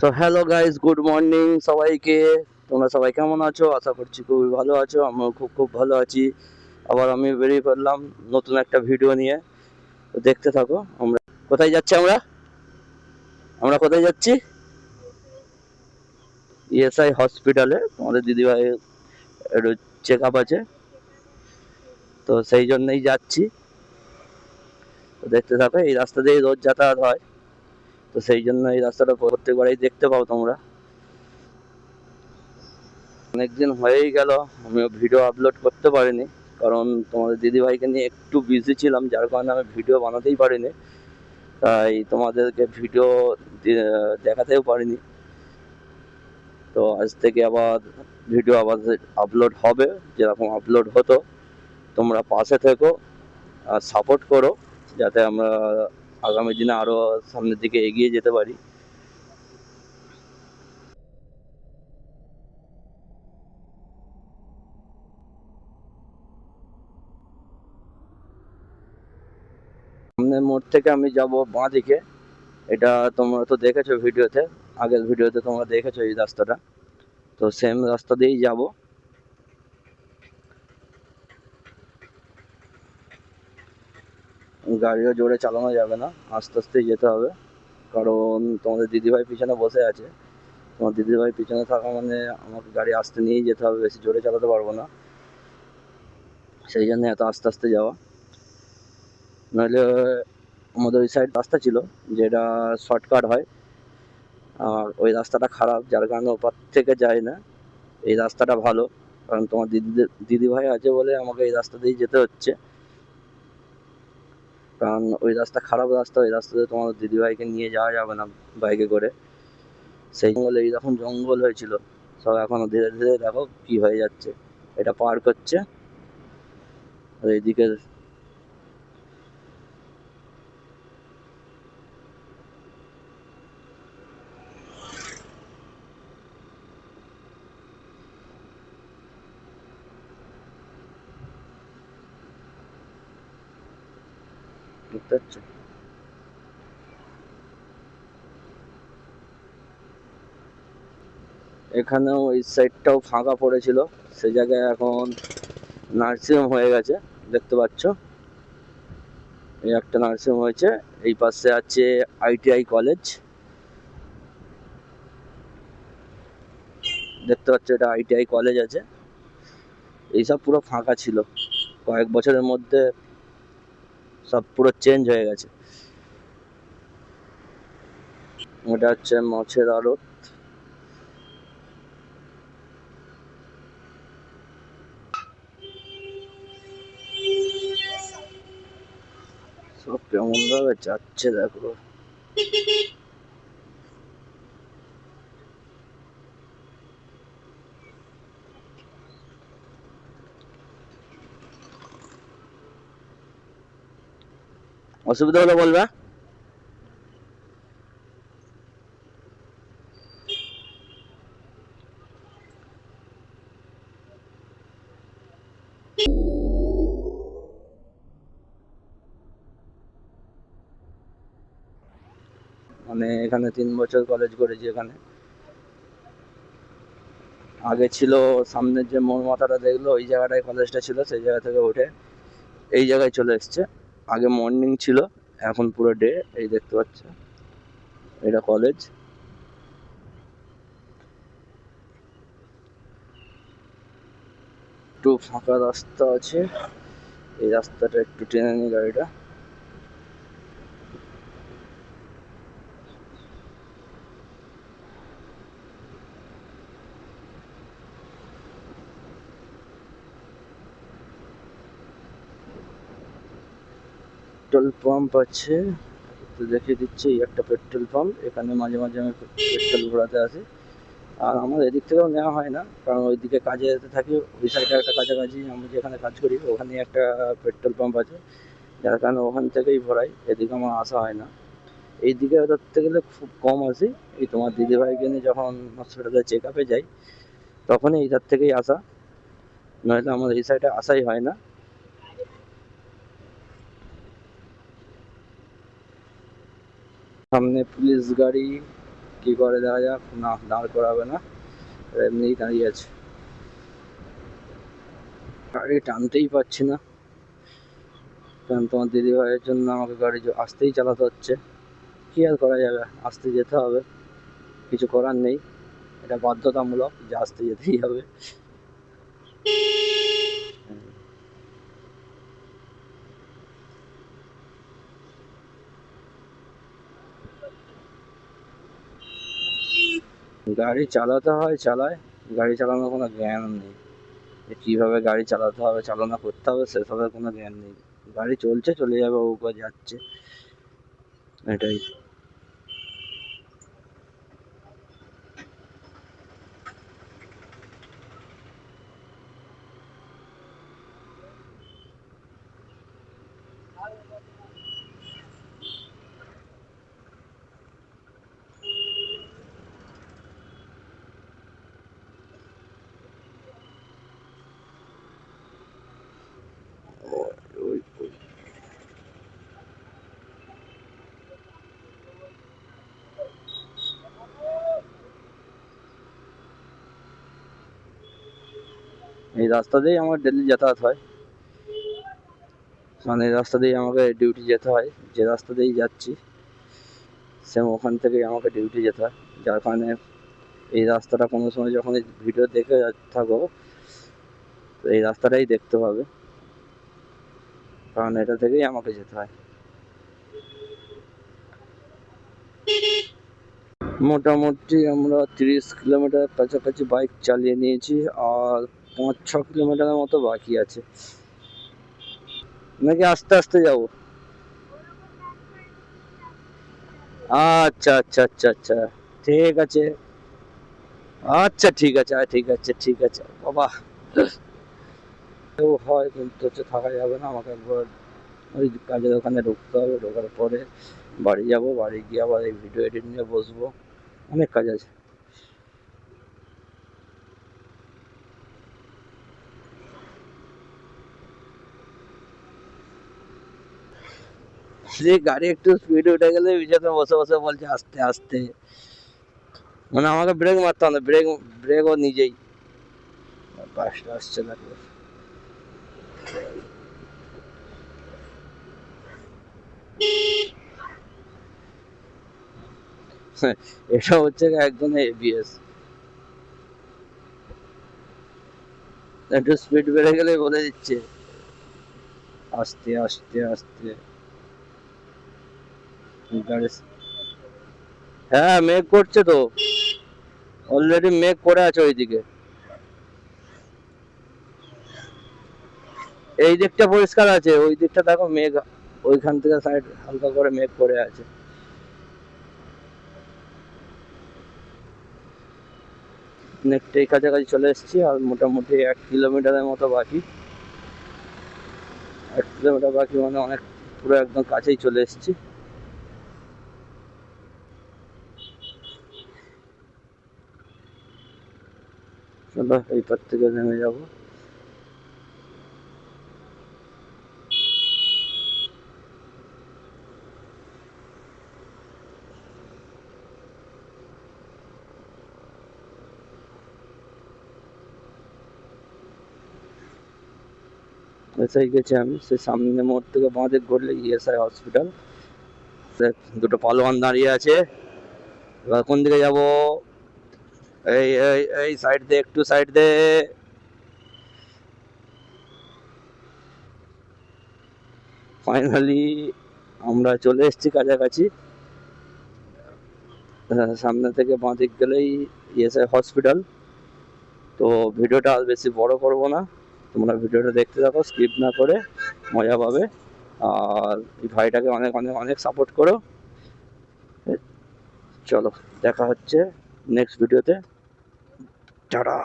So hello guys good morning সবাইকে। তোমরা সবাই কেমন আছো? আশা করছি খুবই ভালো আছো, আমিও খুব খুব ভালো আছি। আবার আমি বেরিয়ে পড়লাম নতুন একটা ভিডিও নিয়ে। দেখতে থাকো, আমরা কোথায় যাচ্ছি আমরা? আমরা কোথায় যাচ্ছি? ইএসআই হসপিটালে আমাদের দিদিভাই একটু চেক আপ আছে। তো সেই জন্যই যাচ্ছি। দেখতে থাকো, এই রাস্তা দিয়ে রোজ যাতায়াত হয়। তো সেই জন্য এই রাস্তাটা প্রত্যেকবারই দেখতে পাও তোমরা। অনেকদিন হয়েই গেল, আমিও ভিডিও আপলোড করতে পারিনি, কারণ তোমাদের দিদিভাইকে নিয়ে একটু বিজি ছিলাম, যার কারণে আমি ভিডিও বানাতেই পারিনি। তাই তোমাদেরকে ভিডিও দেখাতেও পারিনি। তো আজ থেকে আবার ভিডিও আবার আপলোড হবে, যেরকম আপলোড হতো। তোমরা পাশে থেকো আর সাপোর্ট করো, যাতে আমরা আগামী দিনে আরও সামনের দিকে এগিয়ে যেতে পারি। সামনের মোড় থেকে আমি যাব বাঁ দিকে। এটা তোমরা তো দেখেছ ভিডিওতে, আগের ভিডিওতে তোমরা দেখেছ এই রাস্তাটা। তো সেম রাস্তা দিয়েই যাব। গাড়িও জোরে চালানো যাবে না। আস্তে আস্তেই যেতে হবে। কারণ তোমাদের দিদিভাই পিছনে বসে আছে। তোমার দিদিভাই পিছনে থাকা মানে আমাকে গাড়ি আস্তে নিয়েই যেতে হবে। বেশি জোরে চালাতে পারব না। সেই জন্য এত আস্তে আস্তে যাওয়া। নইলে আমাদের ওই সাইড রাস্তা ছিল, যেটা শর্টকাট হয়। আর ওই রাস্তাটা খারাপ, যার কারণে ওপার থেকে যায় না। এই রাস্তাটা ভালো। কারণ তোমার দিদি, দিদিভাই আছে বলে আমাকে এই রাস্তা দিয়েই যেতে হচ্ছে। কারণ ওই রাস্তা খারাপ রাস্তা, ওই রাস্তাতে তোমার দিদিভাইকে নিয়ে যাওয়া যাবে না বাইকে করে। সেই জঙ্গলে এইরকম জঙ্গল হয়েছিল, সব এখনও ধীরে ধীরে দেখো কি হয়ে যাচ্ছে। এটা পার করছে, আর এইদিকে দেখতে পাচ্ছ। এখানেও এই সাইডটাও ফাঁকা পড়েছিল। সে জায়গায় এখন নার্সিং হয়ে গেছে, দেখতে পাচ্ছ। এই একটা নার্সিং হয়েছে। এই পাশে আছে আইটিআই কলেজ দেখতে পাচ্ছ, এটা আইটিআই কলেজ আছে। এইসব পুরো ফাঁকা ছিল। কয়েক বছরের মধ্যে সব পুরো চেঞ্জ হয়ে গেছে। এটা হচ্ছে মাছের আড়ত। সব কেমন ভাবে যাচ্ছে দেখো। অসুবিধা হলে বলবা। মানে এখানে তিন বছর কলেজ করেছি এখানে। আগে ছিল সামনের যে মোড় মাথাটা দেখল, ওই জায়গাটায় কলেজটা ছিল, সেই জায়গা থেকে উঠে এই জায়গায় চলে এসছে। আগে মর্নিং ছিল, এখন পুরো ডে এই দেখতে পাচ্ছ। এটা কলেজ একটু ফাঁকা রাস্তা আছে, এই রাস্তাটা একটু টেনে নি গাড়িটা। পেট্রোল পাম্প আছে। তো দেখিয়ে দিচ্ছি, এই একটা পেট্রোল পাম্প। এখানে মাঝে মাঝে আমি পেট্রোল ভরাতে আসি। আর আমার এদিক থেকেও নেওয়া হয় না, কারণ ওইদিকে কাজে যেতে থাকি ওই সাইডে একটা কাছাকাছি আমি যেখানে কাজ করি ওখানে একটা পেট্রোল পাম্প আছে। যার কারণে ওখান থেকেই ভরাই, এদিকে আমার আসা হয় না। এই এইদিকে ধরতে গেলে খুব কম আসি। এই তোমার দিদিভাইকে নিয়ে যখন হসপিটালে চেক আপে যাই, তখনই এইটার থেকেই আসা। নয়তো আমার এই সাইডে আসাই হয় না। সামনে পুলিশ গাড়ি, কি করে দেখা যাক, না, দাঁড় করাবে না এমনিই দাঁড়িয়ে আছে। গাড়ি টানতেই পারছি না। কারণ তোমার দিদি ভাইয়ের জন্য আমাকে গাড়ি আসতেই চালাতে হচ্ছে। কি আর করা যাবে? আসতে যেতে হবে। কিছু করার নেই। এটা বাধ্যতামূলক যে আসতে যেতেই হবে। গাড়ি চালাতে হয়, চালায়। গাড়ি চালানোর কোনো জ্ঞান নেই। কীভাবে গাড়ি চালাতে হবে, চালনা করতে হবে, সেসবের কোনো জ্ঞান নেই। গাড়ি চলছে, চলে যাবে, ও যাচ্ছে। এটাই ওই ওই এই রাস্তা দিয়েই আমার ডেলি যাতায়াত হয়। মানে এই রাস্তা দিয়েই আমাকে ডিউটি যেতে হয়। যে রাস্তা দিয়েই যাচ্ছি সেম ওখান থেকেই আমাকে ডিউটি যেতে হয়। যার কারণে এই রাস্তাটা কোনো সময় যখন ভিডিও দেখে থাকো তো এই রাস্তাটাই দেখতে পাবে কারণ এটা থেকেই আমাকে যেতে হয়। মোটামুটি আমরা তিরিশ কিলোমিটার কাছাকাছি বাইক চালিয়ে নিয়েছি। আর পাঁচ, ছ কিলোমিটারের মতো বাকি আছে। নাকি আস্তে আস্তে যাব? আচ্ছা আচ্ছা আচ্ছা আচ্ছা। ঠিক আছে। আচ্ছা ঠিক আছে ঠিক আছে ঠিক আছে। বাবা। কেউ হয়, কিন্তু হচ্ছে থাকা যাবে না। আমাকে একবার ওই কাজের ওখানে ঢুকতে হবে। ঢোকার পরে বাড়ি যাব। বাড়ি গিয়ে আবার এই ভিডিও এডিট নিয়ে বসবো। অনেক কাজ আছে। যে গাড়ি একটু স্পিডে উঠে গেলে বিজাতে বসে বসে বলছে, আস্তে আস্তে। মানে আমাকে ব্রেক মারতে হবে ব্রেক ব্রেকও নিজেই। বাসটা আসছে না। এটা হচ্ছে একদম এবিএস একটু স্পিড বেড়ে গেলে বলে দিচ্ছে। আস্তে আস্তে আস্তে। হ্যাঁ মেঘ করছে তো। অলরেডি মেঘ করে আছে ওইদিকে। এই দিকটা পরিষ্কার আছে, ওই দিকটা দেখো মেঘ ওইখান থেকে সাইড হালকা করে মেঘ করে আছে। অনেকটাই কাছাকাছি চলে এসেছি, আর মোটামুটি এক কিলোমিটারের মতো বাকি। এক কিলোমিটার বাকি মানে অনেক, পুরো একদম কাছেই চলে এসেছি। চলো এই পার থেকে নেমে যাব। এসআই গেছি আমি, সে সামনে মোড় থেকে বাঁধে ঘুরলে ইএসআই হসপিটাল। দুটো পালোয়ান দাঁড়িয়ে আছে। এবার কোন দিকে যাব? এই এই এই সাইড দে, একটু সাইড দে। ফাইনালি আমরা চলে এসেছি কাছাকাছি। সামনে থেকে বাঁ দিক গেলেই ইএসআই হসপিটাল তো ভিডিওটা আর বেশি বড় করব না। তোমরা ভিডিওটা দেখতে থাকো স্কিপ না করে মজা পাবে। আর এই ভাইটাকে অনেক অনেক অনেক সাপোর্ট করো। চলো, দেখা হচ্ছে। নেক্সট ভিডিওতে টাটা